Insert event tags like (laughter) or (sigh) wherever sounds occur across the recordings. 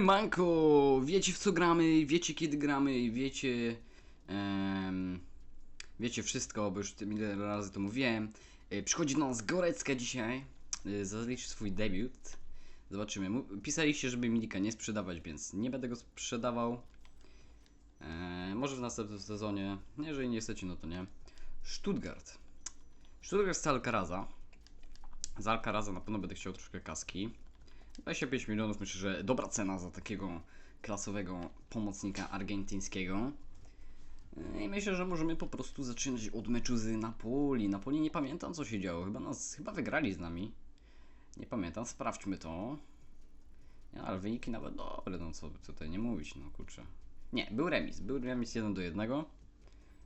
Siemanko! Wiecie w co gramy, wiecie kiedy gramy, wiecie... em, wiecie wszystko, bo już ile razy to mówiłem. E, Przychodzi do nas Gorecka dzisiaj, e, zaliczy swój debiut. Zobaczymy. Pisaliście, żeby Milika nie sprzedawać, więc nie będę go sprzedawał. E, może w następnym sezonie. Jeżeli nie chcecie, no to nie. Stuttgart. Stuttgart z Alcaraza. Z Alcaraza na pewno będę chciał troszkę kaski. 25 milionów myślę, że dobra cena za takiego klasowego pomocnika argentyńskiego. I myślę, że możemy po prostu zaczynać od meczu z Napoli. Napoli nie pamiętam co się działo. Chyba nas chyba wygrali z nami. Nie pamiętam, sprawdźmy to. Nie, ale wyniki nawet dobre, no co tutaj nie mówić, no kurczę. Nie, był remis, był remis 1 do 1.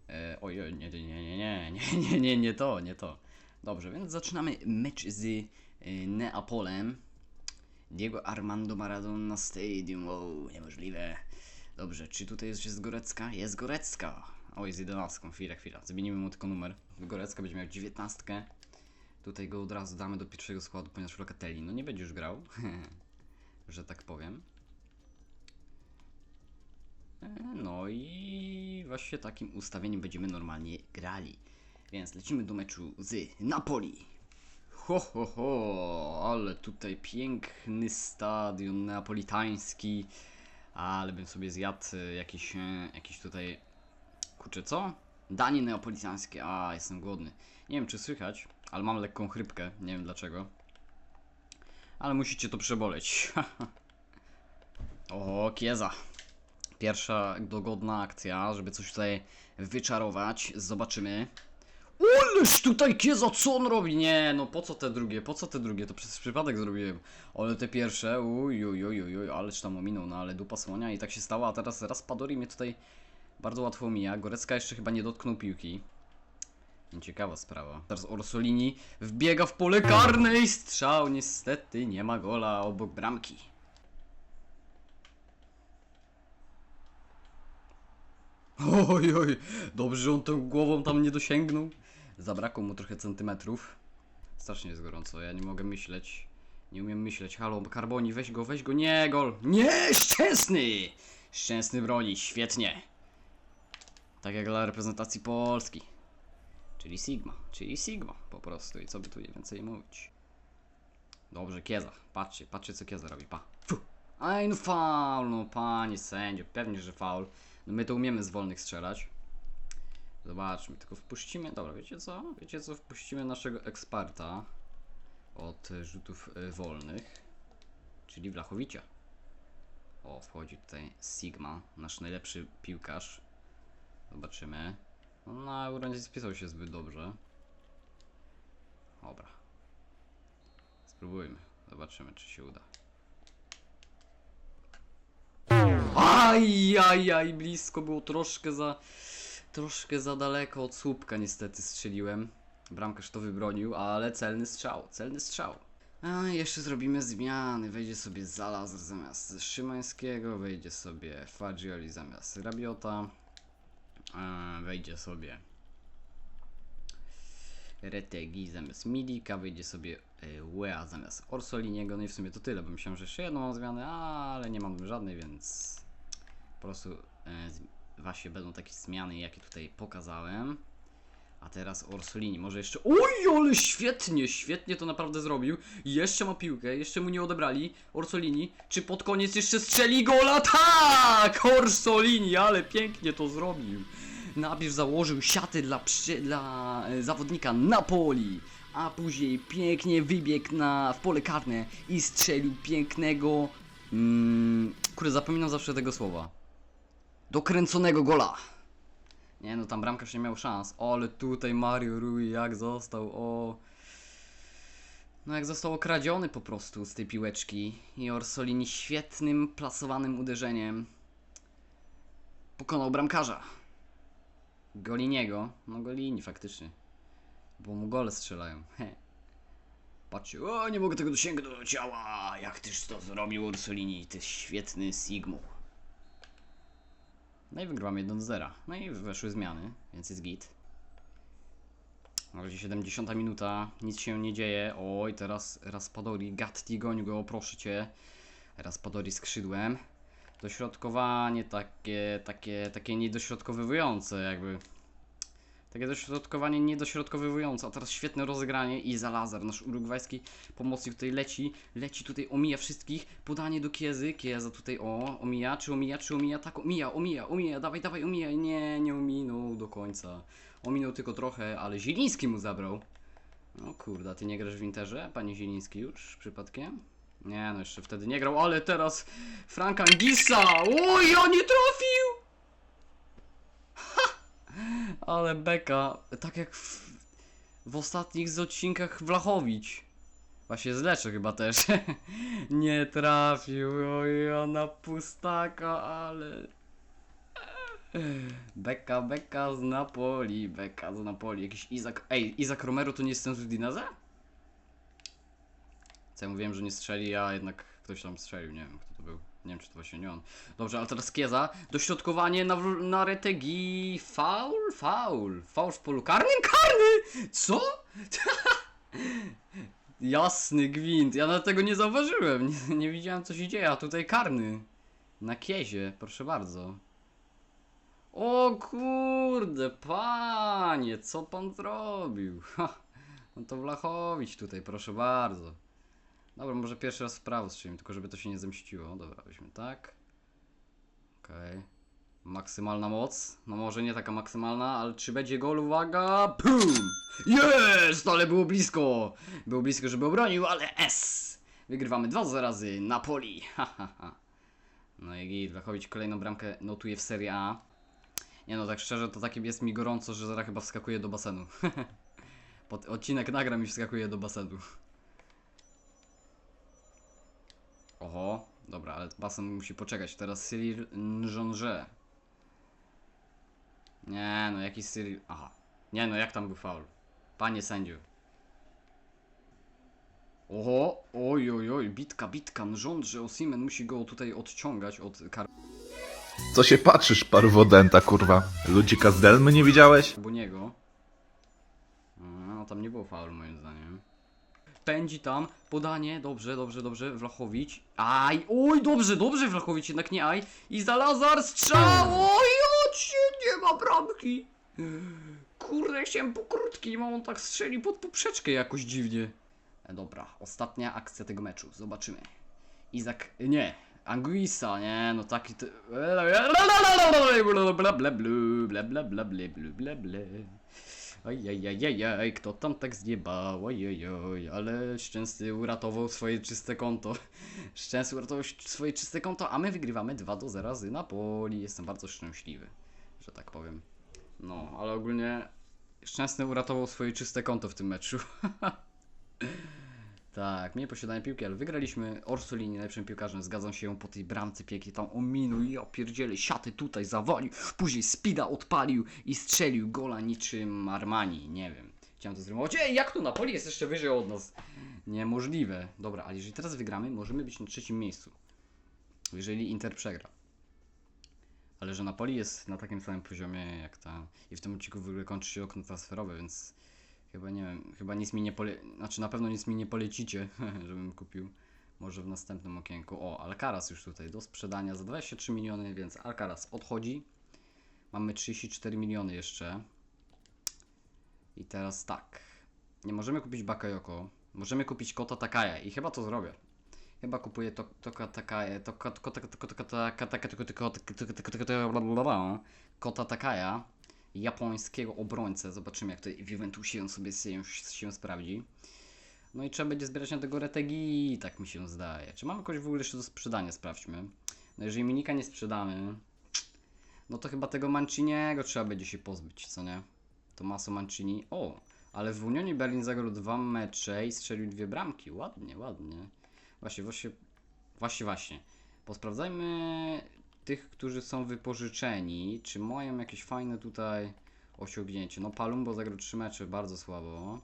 E, oj, oj, nie, nie, nie, nie, nie, (laughs) nie, nie, nie, to, nie to. Dobrze, więc zaczynamy mecz z y, Neapolem. Diego Armando Maradona Stadium, wow, niemożliwe. Dobrze, czy tutaj jest, jest Gorecka? Jest Gorecka! Oj, z 11, chwila, chwila. Zmienimy mu tylko numer. Gorecka będzie miał 19. Tutaj go od razu damy do pierwszego składu, ponieważ Locatelli no nie będzie już grał, (laughs) że tak powiem. E, No i właśnie takim ustawieniem będziemy normalnie grali. Więc lecimy do meczu z Napoli. Ho, ho, ho, ale tutaj piękny stadion neapolitański. Ale bym sobie zjadł e, jakiś, e, jakiś tutaj, kurczę co? Danie neapolitańskie, a jestem głodny. Nie wiem czy słychać, ale mam lekką chrypkę, nie wiem dlaczego. Ale musicie to przeboleć. (laughs) o, Kieza. Pierwsza dogodna akcja, żeby coś tutaj wyczarować. Zobaczymy. Oleż tutaj Kieza, co on robi? Nie, no po co te drugie, po co te drugie? To przez przypadek zrobiłem. Ale te pierwsze, uj, uj, uj, uj, uj ależ tam ominął, no ale dupa słonia i tak się stało, a teraz raz Padori mnie tutaj bardzo łatwo mija. Gorecka jeszcze chyba nie dotknął piłki. Ciekawa sprawa. Teraz Orsolini wbiega w pole karne i strzał, niestety nie ma gola obok bramki. Oj, oj, dobrze, że on tą głową tam nie dosięgnął. Zabrakło mu trochę centymetrów. Strasznie jest gorąco, ja nie mogę myśleć. Nie umiem myśleć. Halo, Carboni, weź go, weź go. Nie, gol. Nie, szczęsny! Szczęsny broni, świetnie. Tak jak dla reprezentacji Polski. Czyli Sigma, czyli Sigma po prostu. I co by tu więcej mówić. Dobrze, Kieza. Patrzcie, patrzcie co Kieza robi, pa. Fu. Aj, no faul, no panie sędzio, pewnie, że faul. No my to umiemy z wolnych strzelać. Zobaczmy, tylko wpuścimy, dobra, wiecie co? Wiecie co, wpuścimy naszego eksperta od rzutów e, wolnych, czyli Wlachowicia. O, wchodzi tutaj Sigma, nasz najlepszy piłkarz. Zobaczymy. No, na Euro spisał się zbyt dobrze. Dobra. Spróbujmy. Zobaczymy, czy się uda. Aj, aj, aj, blisko było troszkę za... Troszkę za daleko od słupka niestety strzeliłem. Bramkarz to wybronił, ale celny strzał, celny strzał. A jeszcze zrobimy zmiany. Wejdzie sobie Zalazar zamiast Szymańskiego, wejdzie sobie Fagioli zamiast Rabiota. Wejdzie sobie Retegi zamiast Milika, wejdzie sobie e, Wea zamiast Orsoliniego. No i w sumie to tyle, bo myślałem, że jeszcze jedną mam zmianę, ale nie mam żadnej, więc po prostu e, właśnie będą takie zmiany, jakie tutaj pokazałem. A teraz Orsolini, może jeszcze. Oj, ale świetnie, świetnie to naprawdę zrobił. Jeszcze ma piłkę, jeszcze mu nie odebrali. Orsolini, czy pod koniec jeszcze strzeli gola? Tak! Orsolini, ale pięknie to zrobił. Najpierw założył siaty dla, przy, dla e, zawodnika Napoli, a później pięknie wybiegł na, w pole karne i strzelił pięknego. Mm, kurde, zapominam zawsze tego słowa. Dokręconego gola. Nie no, tam bramkarz nie miał szans. O, ale tutaj Mario Rui jak został, o... No jak został okradziony po prostu z tej piłeczki. I Orsolini świetnym, plasowanym uderzeniem pokonał bramkarza. Goliniego. No Golini faktycznie. Bo mu gole strzelają. He. Patrzcie, o nie mogę tego dosięgnąć, ała! Jak tyż to zrobił Orsolini, ty świetny Sigmu. No i wygrywam 1 do 0. No i weszły zmiany, więc jest git. Na razie 70 minuta, nic się nie dzieje. Oj, teraz Raspadori, Gatti, goń go, proszę cię. Raspadori skrzydłem. Dośrodkowanie takie, takie, takie niedośrodkowywujące jakby. Takie dośrodkowanie niedośrodkowywujące, a teraz świetne rozegranie i Zalazar, nasz urugwajski pomocnik tutaj leci, leci tutaj, omija wszystkich, podanie do Kiezy, Kieza tutaj, o, omija, czy omija, czy omija, tak, omija, omija, omija, dawaj, dawaj, omija, nie, nie ominął do końca, ominął tylko trochę, ale Zieliński mu zabrał. No kurde, a ty nie grasz w Winterze, panie Zieliński już, przypadkiem? Nie, no jeszcze wtedy nie grał, ale teraz Frank Angisa, oj, ja nie trafił! Ale beka, tak jak w, w ostatnich z odcinkach Wlachowicz. Właśnie zleczę chyba też. (laughs) Nie trafił, oj, na pustaka, ale... Beka, beka z Napoli, beka z Napoli. Jakiś Izak... Ej, Izak Romero to nie jest ten z Udinese? Co ja mówiłem, że nie strzeli, a jednak ktoś tam strzelił, nie wiem kto. Nie wiem czy to właśnie nie on. Dobrze, ale teraz Kieza. Dośrodkowanie na, na Retegi. Faul? Faul. Faul w polu karnym? Karny! Co? (laughs) Jasny gwint. Ja nawet tego nie zauważyłem. Nie, nie widziałem co się dzieje, a tutaj karny. Na Kiezie, proszę bardzo. O kurde, panie, co pan zrobił? Ha, (laughs) no to Wlachowicz tutaj, proszę bardzo. Dobra, może pierwszy raz w prawo strzelimy, tylko żeby to się nie zemściło. Dobra, weźmy tak. Okej. Maksymalna moc. No może nie taka maksymalna, ale czy będzie gol? Uwaga! PUM! Jest! Ale było blisko! Było blisko, żeby obronił, ale S! Wygrywamy 2-0 razy Napoli. Ha, ha, ha. No i git, Wlachowicz kolejną bramkę notuje w Serie A. Nie no, tak szczerze, to takim jest mi gorąco, że zaraz chyba wskakuje do basenu. (laughs) Pod odcinek nagram i wskakuje do basenu. Oho, dobra, ale basen musi poczekać. Teraz Cyril Njonże. Nie no, jakiś Cyril... Aha. Nie no, jak tam był faul? Panie sędziu. Oho, oj, oj, oj, bitka, bitka, Njonże, Osimen musi go tutaj odciągać od Co się patrzysz, parwodenta, kurwa? Ludzika z Delmy nie widziałeś? Boniego. No, tam nie było faulu moim zdaniem. Pędzi tam, podanie, dobrze, dobrze, dobrze, Wlachowicz. Aj, oj, dobrze, dobrze, Wlachowicz, jednak nie aj. I Zalazar strzał, oj, nie ma bramki. Kurde, chciałem po krótkim, on tak strzeli pod poprzeczkę jakoś dziwnie. E, dobra, ostatnia akcja tego meczu, zobaczymy. Izak, nie, Anguissa, nie, no taki to... Ojajajajaj, kto tam tak zjebał, ojojoj, ale Szczęsny uratował swoje czyste konto. (laughs) Szczęsny uratował swoje czyste konto, a my wygrywamy 2 do 0 z Napoli. Jestem bardzo szczęśliwy, że tak powiem. No, ale ogólnie Szczęsny uratował swoje czyste konto w tym meczu. (laughs) Tak, mniej posiadania piłki, ale wygraliśmy. Orsolini najlepszym piłkarzem, zgadzam się po tej bramce pięknie tam ominął i ja pierdzielę, siaty tutaj zawalił, później Spida odpalił i strzelił gola niczym Armani, nie wiem. Chciałem to zrymować. Ej, jak to Napoli jest jeszcze wyżej od nas? Niemożliwe. Dobra, ale jeżeli teraz wygramy, możemy być na trzecim miejscu. Jeżeli Inter przegra. Ale że Napoli jest na takim samym poziomie jak ta. I w tym odcinku w ogóle kończy się okno transferowe, więc Chyba nie wiem, chyba nic mi nie pole... Znaczy na pewno nic mi nie polecicie, żebym kupił. Może w następnym okienku. O, Alcaraz już tutaj do sprzedania za 23 miliony, więc Alcaraz odchodzi. Mamy 34 miliony jeszcze. I teraz tak. Nie możemy kupić Bakayoko. Możemy kupić Kota Takaya i chyba to zrobię. Chyba kupuję to Toka Takaya. Toka Kota Takaya japońskiego obrońcę. Zobaczymy, jak to w Juventusie on sobie się, się sprawdzi. No i trzeba będzie zbierać na tego Retegi, tak mi się zdaje. Czy mamy kogoś w ogóle jeszcze do sprzedania? Sprawdźmy. No jeżeli Minika nie sprzedamy, no to chyba tego Manciniego trzeba będzie się pozbyć, co nie? Tomaso Mancini. O, ale w Unionie Berlin zagrał dwa mecze i strzelił dwie bramki. Ładnie, ładnie. Właśnie, właśnie, właśnie, właśnie. Posprawdzajmy tych, którzy są wypożyczeni, czy mają jakieś fajne tutaj osiągnięcie. No Palumbo zagrał 3 mecze, bardzo słabo.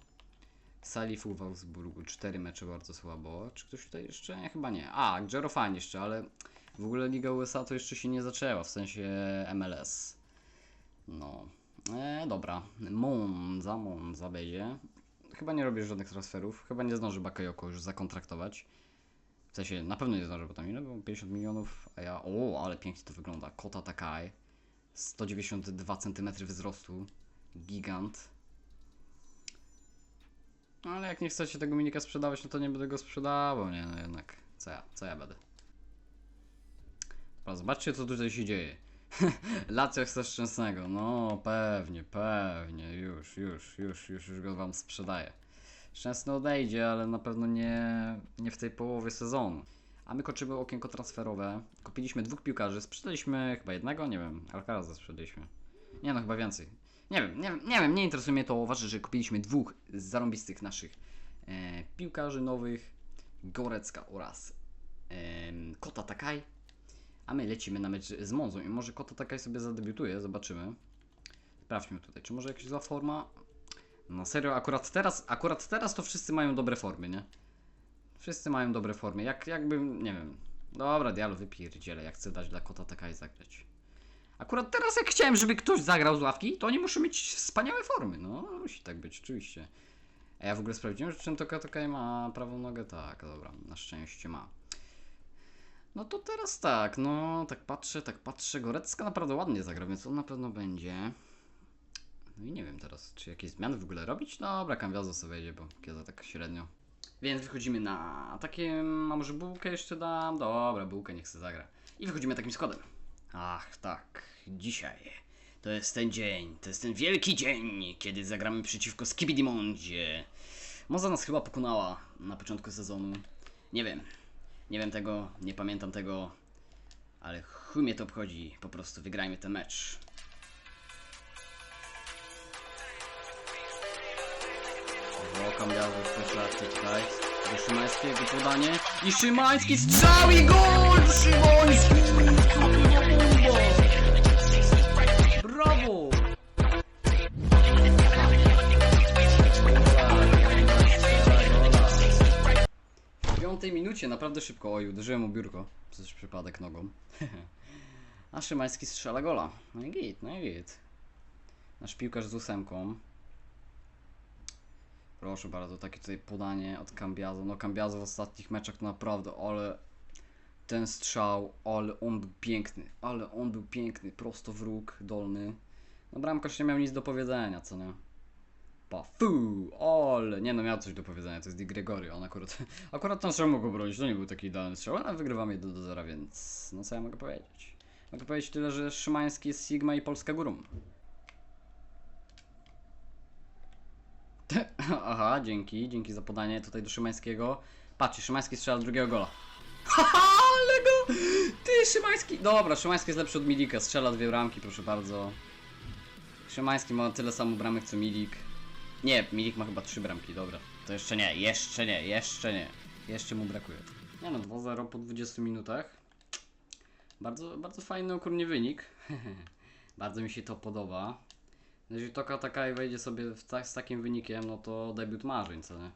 Salif w Augsburgu, 4 mecze, bardzo słabo. Czy ktoś tutaj jeszcze? Nie, chyba nie. A, Gerofan jeszcze, ale w ogóle Liga USA to jeszcze się nie zaczęła, w sensie MLS. No. E, dobra. Monza, Monza będzie. Chyba nie robisz żadnych transferów. Chyba nie zdąży Bakayoko już zakontraktować. W sensie, na pewno nie zdążę, bo tam ile było? 50 milionów, a ja... O, ale pięknie to wygląda. Kota Takai. 192 cm wzrostu. Gigant. No ale jak nie chcecie tego minika sprzedawać, no to nie będę go sprzedawał, nie? No jednak, co ja, co ja będę? Dobra, zobaczcie co tutaj się dzieje. (laughs) Lacja chce szczęsnego. No, pewnie, pewnie. Już, już, już, już, już go wam sprzedaję. Szczęsny odejdzie, ale na pewno nie, nie w tej połowie sezonu. A my kończymy okienko transferowe. Kupiliśmy dwóch piłkarzy, sprzedaliśmy chyba jednego, nie wiem, Alcaraza sprzedaliśmy. Nie no, chyba więcej. Nie wiem, nie wiem, nie wiem, nie interesuje mnie to. Ważne, że kupiliśmy dwóch z zarąbistych naszych e, piłkarzy nowych. Gorecka oraz em, Kota Takaj. A my lecimy na mecz z Monzą i może Kota Takaj sobie zadebiutuje, zobaczymy. Sprawdźmy tutaj, czy może jakaś zła forma? No serio, akurat teraz, akurat teraz to wszyscy mają dobre formy, nie? Wszyscy mają dobre formy, jak, jakbym, nie wiem. Dobra, Dialo, wypierdzielę, jak chcę dać dla Kota Takaj zagrać. Akurat teraz jak chciałem, żeby ktoś zagrał z ławki, to oni muszą mieć wspaniałe formy, no musi tak być, oczywiście. A ja w ogóle sprawdziłem, że czym to Takaj ma prawą nogę? Tak, dobra, na szczęście ma. No to teraz tak, no tak patrzę, tak patrzę. Gorecka naprawdę ładnie zagra, więc on na pewno będzie. No i nie wiem teraz, czy jakieś zmiany w ogóle robić? Dobra, Cambiazo sobie wejdzie, bo kiedy tak średnio. Więc wychodzimy na takie, a może bułkę jeszcze dam? Dobra, bułkę niech se zagra. I wychodzimy takim składem. Ach, tak, dzisiaj. To jest ten dzień, to jest ten wielki dzień, kiedy zagramy przeciwko Skibidimondzie. Moza nas chyba pokonała na początku sezonu. Nie wiem, nie wiem tego, nie pamiętam tego, ale chuj mnie to obchodzi. Po prostu wygrajmy ten mecz. Wokam ja wyszlacie tutaj. Do Szymańskiego podanie. I Szymański strzał i gol! Szymański! Brawo! W piątej minucie, naprawdę szybko. Oj, uderzyłem o biurko. Przez przypadek nogą. (laughs) A Szymański strzela gola. No i git, no i git. Nasz piłkarz z ósemką. Proszę bardzo, takie tutaj podanie od Cambiazo. No Cambiazo w ostatnich meczach to naprawdę, ale ten strzał, ale on był piękny, ale on był piękny, prosto w róg dolny. No bramkarz nie miał nic do powiedzenia, co nie? Pa, fu, ale, nie no miał coś do powiedzenia, to jest Di Gregory, on akurat, (laughs) akurat ten strzał mógł obronić, to nie był taki idealny strzał, ale wygrywamy 1 do 0, więc no co ja mogę powiedzieć? Mogę powiedzieć tyle, że Szymański jest Sigma i Polska górą. (laughs) Aha, dzięki, dzięki za podanie tutaj do Szymańskiego. Patrzcie, Szymański strzela drugiego gola. Haha, (laughs) ale go! Ty, Szymański! Dobra, Szymański jest lepszy od Milika, strzela dwie bramki, proszę bardzo. Szymański ma tyle samo bramek co Milik. Nie, Milik ma chyba trzy bramki, dobra. To jeszcze nie, jeszcze nie, jeszcze nie. Jeszcze mu brakuje. Nie no, 2-0 po 20 minutach. Bardzo, bardzo fajny okrutny wynik. (laughs) bardzo mi się to podoba. Jeżeli Toka Takai wejdzie sobie w ta, z takim wynikiem, no to debiut marzeń, co nie?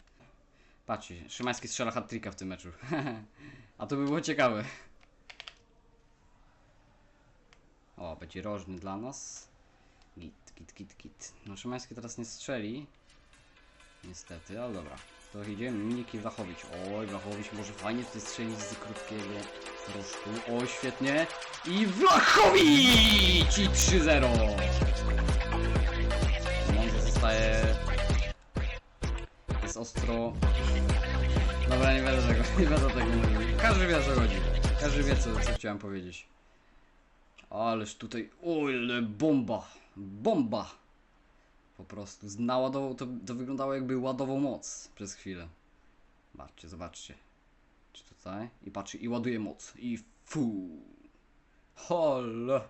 Patrzcie, Szymański strzela hat w tym meczu. (laughs) A to by było ciekawe. O, będzie rożny dla nas. Git, git, git, git. No Szymański teraz nie strzeli. Niestety, ale dobra. To idziemy, Minik i Wlachowicz. Oj, Wlachowicz może fajnie tutaj strzelić z krótkiego rożku. Oj, świetnie. I Wlachowicz! I 3-0! Monza zostaje... Jest ostro... Dobra, nie będę tego, (laughs) nie będę tego mówił. Każdy wie o co chodzi. Każdy wie co, co chciałem powiedzieć. Ależ tutaj... Oj, ale bomba! Bomba! Po prostu naładował, to, to wyglądało jakby ładował moc przez chwilę. Zobaczcie, zobaczcie. Czy tutaj? I patrzy, i ładuje moc. I fu. Hol.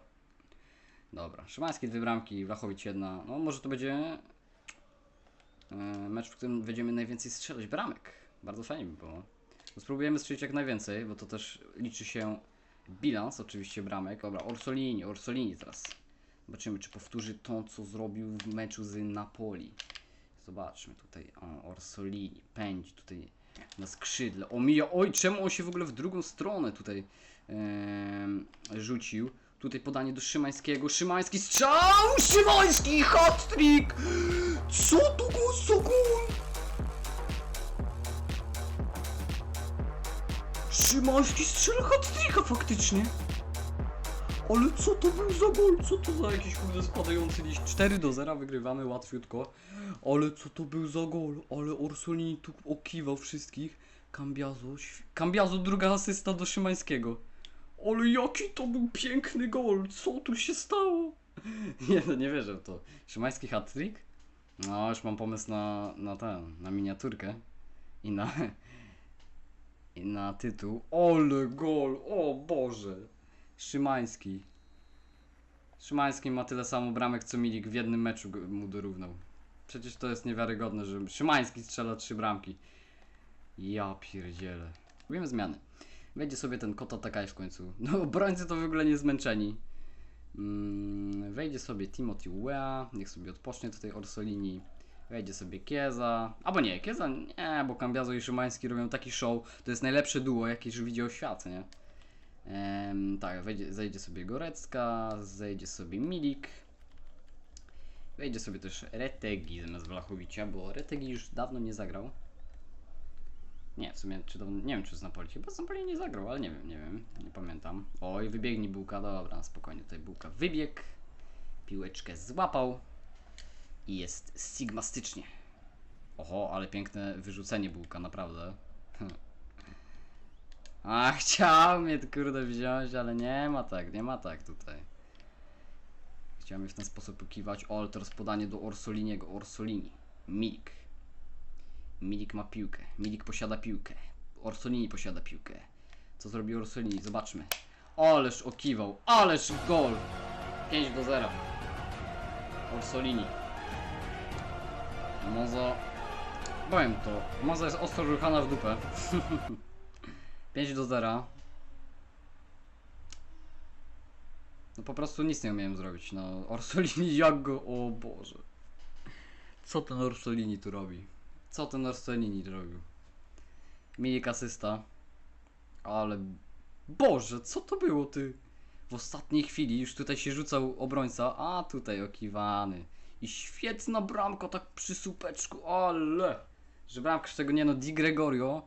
Dobra, Szymański dwie bramki, Wlachowicz jedna. No może to będzie mecz, w którym będziemy najwięcej strzelać bramek. Bardzo fajnie by było. No, spróbujemy strzelić jak najwięcej, bo to też liczy się bilans oczywiście bramek. Dobra, Orsolini, Orsolini teraz. Zobaczymy, czy powtórzy to, co zrobił w meczu z Napoli. Zobaczmy tutaj. O, Orsolini pędzi tutaj na skrzydle. Omija. Oj, czemu on się w ogóle w drugą stronę tutaj rzucił? Tutaj podanie do Szymańskiego. Szymański strzał! Szymański hat-trick! Co to go za gol? Szymański strzela hat-tricka faktycznie. Ale co to był za gol? Co to za jakiś kurde spadający liść? 4 do 0 wygrywamy łatwiutko. Ale co to był za gol? Ale Orsolini tu okiwał wszystkich. Cambiazo, świ- Cambiazo druga asysta do Szymańskiego. Ale jaki to był piękny gol! Co tu się stało? (laughs) Nie, no nie wierzę w to. Szymański hat-trick? No, już mam pomysł na, na ten, na miniaturkę. I na... (laughs) I na tytuł. Ole gol! O Boże! Szymański. Szymański ma tyle samo bramek co Milik w jednym meczu mu dorównał. Przecież to jest niewiarygodne, że Szymański strzela trzy bramki. Ja pierdzielę. Robimy zmiany. Wejdzie sobie ten kota takaj w końcu. (laughs) No, obrońcy to w ogóle nie zmęczeni. Mm, wejdzie sobie Timothy Wea, niech sobie odpocznie tutaj Orsolini. Wejdzie sobie Kieza. Albo nie, Kieza nie, bo Cambiazo i Szymański robią taki show. To jest najlepsze duo, jakie już widział świat, nie? Em, tak, wejdzie, zejdzie sobie Gorecka, zejdzie sobie Milik. Wejdzie sobie też Retegi zamiast Wlachowicza, bo Retegi już dawno nie zagrał. Nie, w sumie, czy dawno, nie wiem czy z Napoli, chyba z Napoli nie zagrał, ale nie wiem, nie wiem, nie pamiętam. Oj, wybiegnie Bułka, dobra, spokojnie, tutaj Bułka wybiegł, piłeczkę złapał i jest sigmastycznie. Oho, ale piękne wyrzucenie Bułka, naprawdę. (laughs) A, chciał mnie kurde wziąć, ale nie ma tak, nie ma tak tutaj. Chciałem mnie w ten sposób ukiwać. O, ale teraz podanie do Orsoliniego. Orsolini. Milik. Milik ma piłkę. Milik posiada piłkę. Orsolini posiada piłkę. Co zrobi Orsolini? Zobaczmy. Ależ okiwał. Ależ gol. 5 do 0. Orsolini. Mozo. Powiem to. Moza jest ostro ruchana w dupę. (laughs) 5 do 0. No po prostu nic nie umiałem zrobić. No Orsolini (laughs) jak go. O Boże. Co ten Orsolini tu robi? Co ten Orsolini tu robił? Milik asysta. Ale. Boże, co to było ty? W ostatniej chwili już tutaj się rzucał obrońca, a tutaj okiwany. I świetna bramka tak przy słupeczku, ale. Że bramka z tego nie no, Di Gregorio.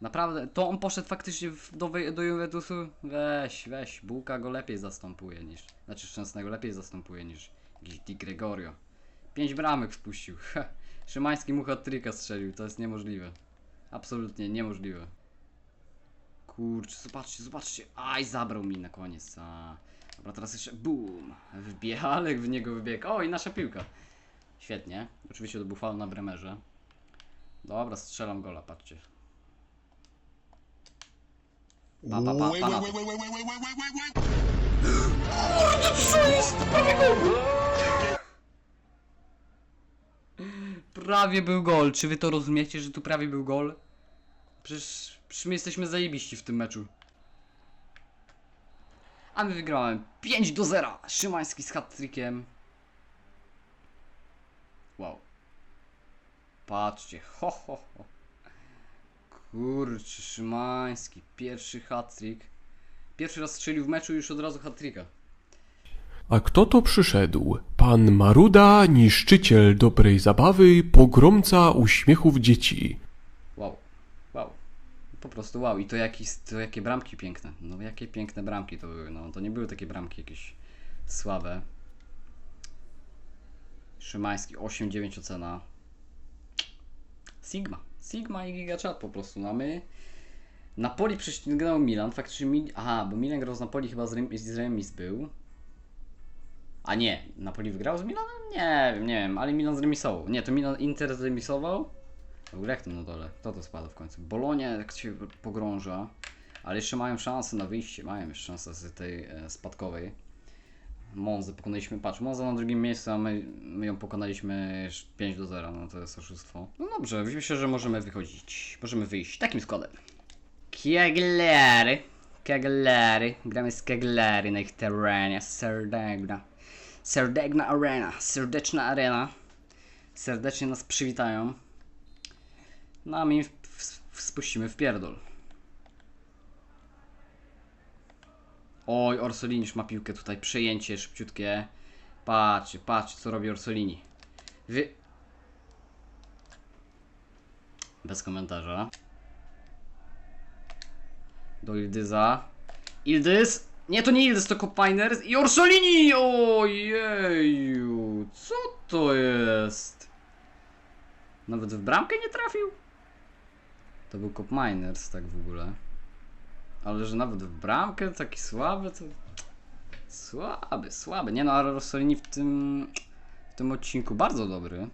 Naprawdę, to on poszedł faktycznie do, do Juventusu? Weź, weź, Bułka go lepiej zastępuje niż, znaczy Szczęsnego lepiej zastępuje niż Di Gregorio. Pięć bramek wpuścił. (laughs) Szymański mu hat-tricka strzelił, to jest niemożliwe. Absolutnie niemożliwe. Kurczę, zobaczcie, zobaczcie, aj, zabrał mi na koniec, a... Dobra, teraz jeszcze, boom, wbiegł, w niego wybiegł, o i nasza piłka. Świetnie, oczywiście to był faul na bremerze. Dobra, strzelam gola, patrzcie. Pa, pa, pa, pa, pa. Prawie był gol. Czy wy to rozumiecie, że tu prawie był gol? Przecież, przecież my jesteśmy zajebiści w tym meczu. A my wygrałem 5 do 0. Szymański z hat-trickiem. Wow. Patrzcie, ho ho ho. Kurczę, Szymański, pierwszy hat-trick. Pierwszy raz strzelił w meczu i już od razu hat-tricka. A kto to przyszedł? Pan Maruda, niszczyciel dobrej zabawy, pogromca uśmiechów dzieci. Wow, wow. Po prostu wow. I to, jakieś, to jakie bramki piękne. No jakie piękne bramki to były. No to nie były takie bramki jakieś słabe. Szymański 8-9 ocena. Sigma. Sigma i Gigachat po prostu. No a my Napoli prześcignął Milan. Faktycznie Mil... Aha, bo Milan grał z Napoli chyba z, rem... z remis był. A nie, Napoli wygrał z Milanem? Nie wiem, nie wiem, ale Milan zremisował. Nie, to Milan Inter zremisował. W ogóle jak tam na dole? Kto to spada w końcu? Bolonia jak się pogrąża, ale jeszcze mają szansę na wyjście, mają jeszcze szansę z tej e, spadkowej. Monzę pokonaliśmy, patrz, Monza na drugim miejscu, a my, my ją pokonaliśmy już 5 do 0, no to jest oszustwo. No dobrze, myślę, że możemy wychodzić, możemy wyjść takim składem. Keglery, Keglery, gramy z Keglery na ich terenie, Serdegna. Serdegna Arena, serdeczna arena. Serdecznie nas przywitają. No a my spuścimy w pierdol. Oj, Orsolini już ma piłkę tutaj, przejęcie szybciutkie. Patrzcie, patrzcie co robi Orsolini. Wy... Bez komentarza. do Ildyza. Ildys! Nie, to nie Ildys, to Kopiner i Orsolini! Ojeju, co to jest? Nawet w bramkę nie trafił? To był Cop Miners, tak w ogóle. Ale że nawet w bramkę taki słaby, to... Słaby, słaby. Nie no, ale Rossolini w tym... W tym odcinku bardzo dobry.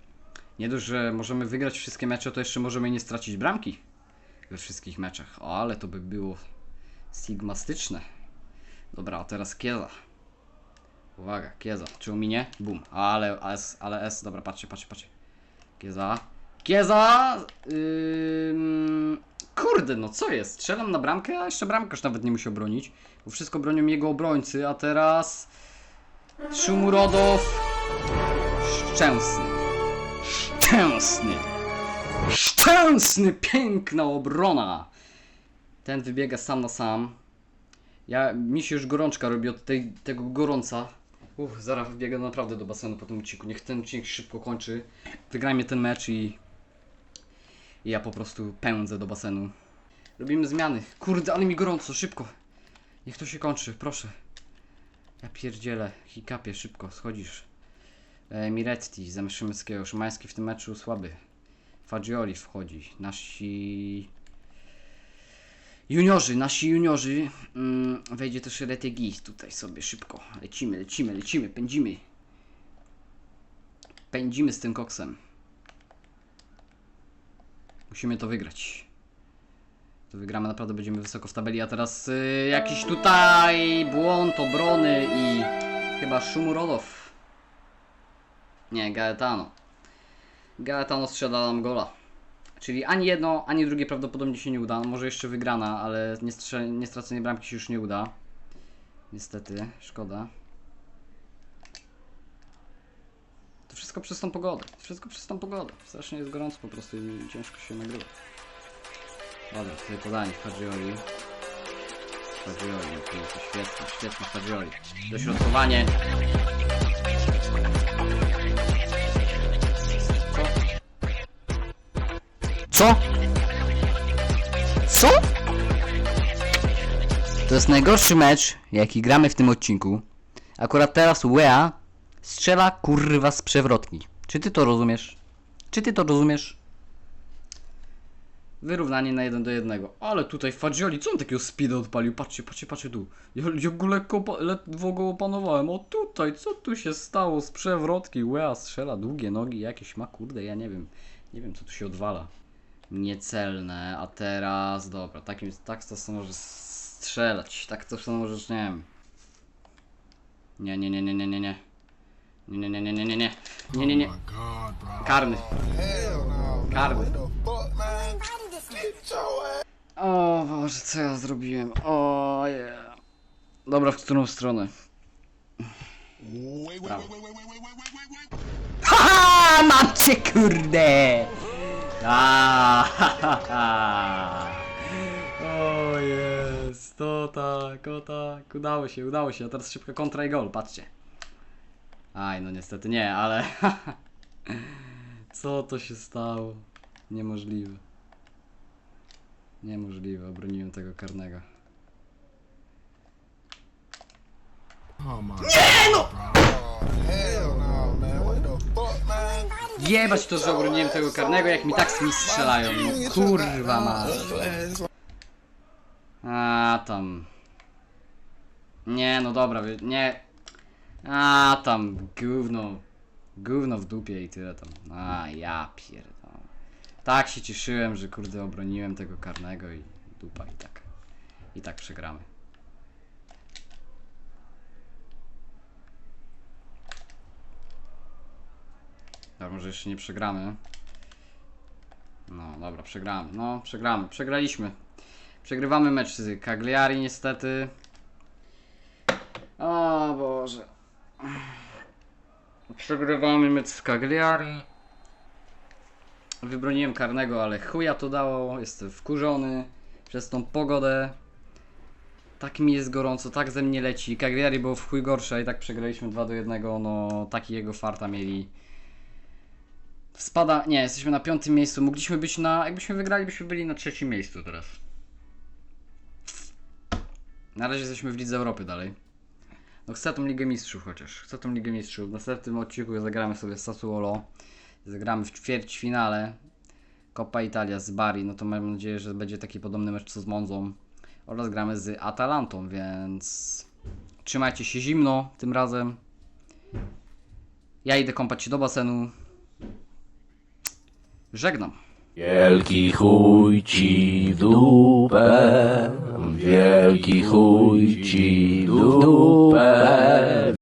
Nie dość, że możemy wygrać wszystkie mecze, to jeszcze możemy nie stracić bramki. We wszystkich meczach. O, ale to by było... Sigmastyczne. Dobra, a teraz Kieza. Uwaga, Kieza. Czy uminie? Bum. Ale S, ale S. Dobra, patrzcie, patrzcie, patrzcie. Kieza. Kieza! Ym... Kurde, no co jest? Strzelam na bramkę, a jeszcze bramkarz nawet nie musiał bronić. Bo wszystko bronią jego obrońcy, a teraz... Szumurodow... Szczęsny. Szczęsny. Szczęsny! Piękna obrona! Ten wybiega sam na sam. Ja, mi się już gorączka robi od tej, tego gorąca. Uff, zaraz wbiegę naprawdę do basenu po tym odcinku. Niech ten odcinek szybko kończy. Wygrajmy ten mecz i... I ja po prostu pędzę do basenu. Robimy zmiany. Kurde, ale mi gorąco, szybko. Niech to się kończy, proszę. Ja pierdzielę, hikapie, szybko, schodzisz. E, Miretti, zamiast Szymeckiego. Szymański w tym meczu słaby. Fagioli wchodzi. Nasi... Juniorzy, nasi juniorzy. Mm, wejdzie też Retegi tutaj sobie szybko. Lecimy, lecimy, lecimy, pędzimy. Pędzimy z tym koksem. Musimy to wygrać. To wygramy, naprawdę będziemy wysoko w tabeli, a teraz y, jakiś tutaj błąd obrony i chyba Szumurodow. Nie, Gaetano. Gaetano strzela nam gola. Czyli ani jedno, ani drugie prawdopodobnie się nie uda. Może jeszcze wygrana, ale nie, nie stracenie bramki się już nie uda. Niestety, szkoda. To wszystko przez tą pogodę. Wszystko przez tą pogodę. Strasznie jest gorąco po prostu i ciężko się nagrywa. Dobra, tutaj podanie Fagioli. Fagioli, to świetnie, świetnie Fagioli. Dośrodkowanie. Co? Co? To jest najgorszy mecz, jaki gramy w tym odcinku. Akurat teraz Wea strzela kurwa z przewrotki. Czy ty to rozumiesz? Czy ty to rozumiesz? Wyrównanie na 1 do 1. Ale tutaj Fagioli, co on takiego speeda odpalił? Patrzcie, patrzcie, patrzcie tu. Ja, ja go lekko, ledwo go opanowałem. O tutaj, co tu się stało z przewrotki? Wea strzela, długie nogi jakieś ma, kurde, ja nie wiem. Nie wiem, co tu się odwala. Niecelne, a teraz, dobra, takim, tak to możesz strzelać, tak to możesz, nie wiem. Nie, nie, nie, nie, nie, nie, nie. Nie, nie, nie, nie, nie, nie, nie. Nie, nie, nie. Karny. Karny. O Boże, co ja zrobiłem? O yeah. Dobra, w którą stronę? Prawo. Haha, mam cię kurde! A, ha, ha, ha. O jest, to tak, o tak, udało się, udało się, a teraz szybka kontra i gol, patrzcie. Aj, no niestety nie, ale (laughs) co to się stało? Niemożliwe. Niemożliwe, obroniłem tego karnego. Jebać to, że obroniłem tego karnego, jak mi tak mi strzelają. No kurwa ma. A tam. Nie, no dobra, nie. A tam, gówno. Gówno w dupie i tyle tam. A ja pierdolę. Tak się cieszyłem, że kurde obroniłem tego karnego i dupa i tak. I tak przegramy. Dobra, może jeszcze nie przegramy. No, dobra, przegramy. No, przegramy. Przegraliśmy. Przegrywamy mecz z Cagliari niestety. O Boże. Przegrywamy mecz z Cagliari. Wybroniłem karnego, ale chuja to dało. Jestem wkurzony przez tą pogodę. Tak mi jest gorąco, tak ze mnie leci. Cagliari było w chuj gorsze i tak przegraliśmy 2 do 1. No, taki jego farta mieli. Spada. Nie, jesteśmy na piątym miejscu. Mogliśmy być na. Jakbyśmy wygrali, byśmy byli na trzecim miejscu teraz. Na razie jesteśmy w Lidze Europy dalej. No chcę tą Ligę Mistrzów chociaż. Chcę tą Ligę Mistrzów. W następnym odcinku zagramy sobie Sassuolo. Zagramy w ćwierćfinale. Coppa Italia z Bari. No to mam nadzieję, że będzie taki podobny mecz co z Monzą. Oraz gramy z Atalantą, więc trzymajcie się zimno tym razem. Ja idę kąpać się do basenu. Żegnam. Wielki chuj ci dupę, wielki chuj ci dupę.